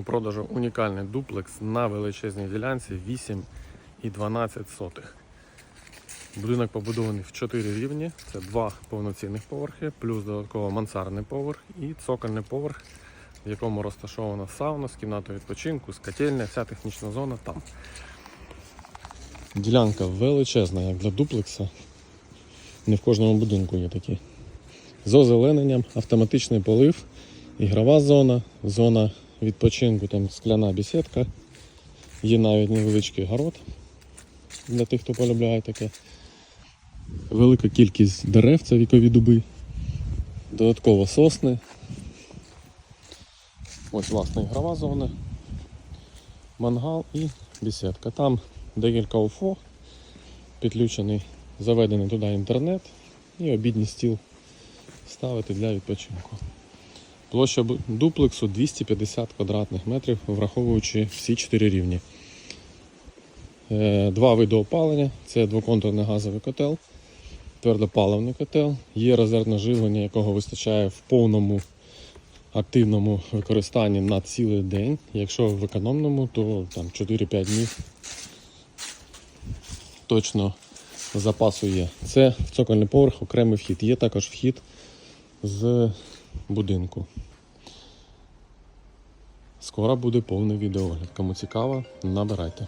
У продажу унікальний дуплекс на величезній ділянці 8 і 12 сотих. Будинок побудований в 4 рівні. Це два повноцінних поверхи, плюс додатково мансардний поверх і цокольний поверх, в якому розташована сауна з кімнатою відпочинку, з котельня, вся технічна зона там. Ділянка величезна, як для дуплекса. Не в кожному будинку є такі. З озелененням, автоматичний полив, ігрова зона, зона відпочинку, там скляна бесідка. Є навіть невеличкий город для тих, хто полюбляє таке. Велика кількість дерев, це вікові дуби. Додатково сосни. Ось власне ігрова зона, мангал і бесідка. Там декілька УФО, підключений, заведений туди інтернет і обідній стіл ставити для відпочинку. Площа дуплексу 250 квадратних метрів, враховуючи всі чотири рівні. Е, Два види опалення це двоконтурний газовий котел, твердопаливний котел, є резервне живлення, якого вистачає в повному активному використанні на цілий день. Якщо в економному, то там 4-5 днів точно запасу є. Це в цокольний поверх окремий вхід. Є також вхід з будинку. Скоро буде повний відеогляд. Кому цікаво, набирайте.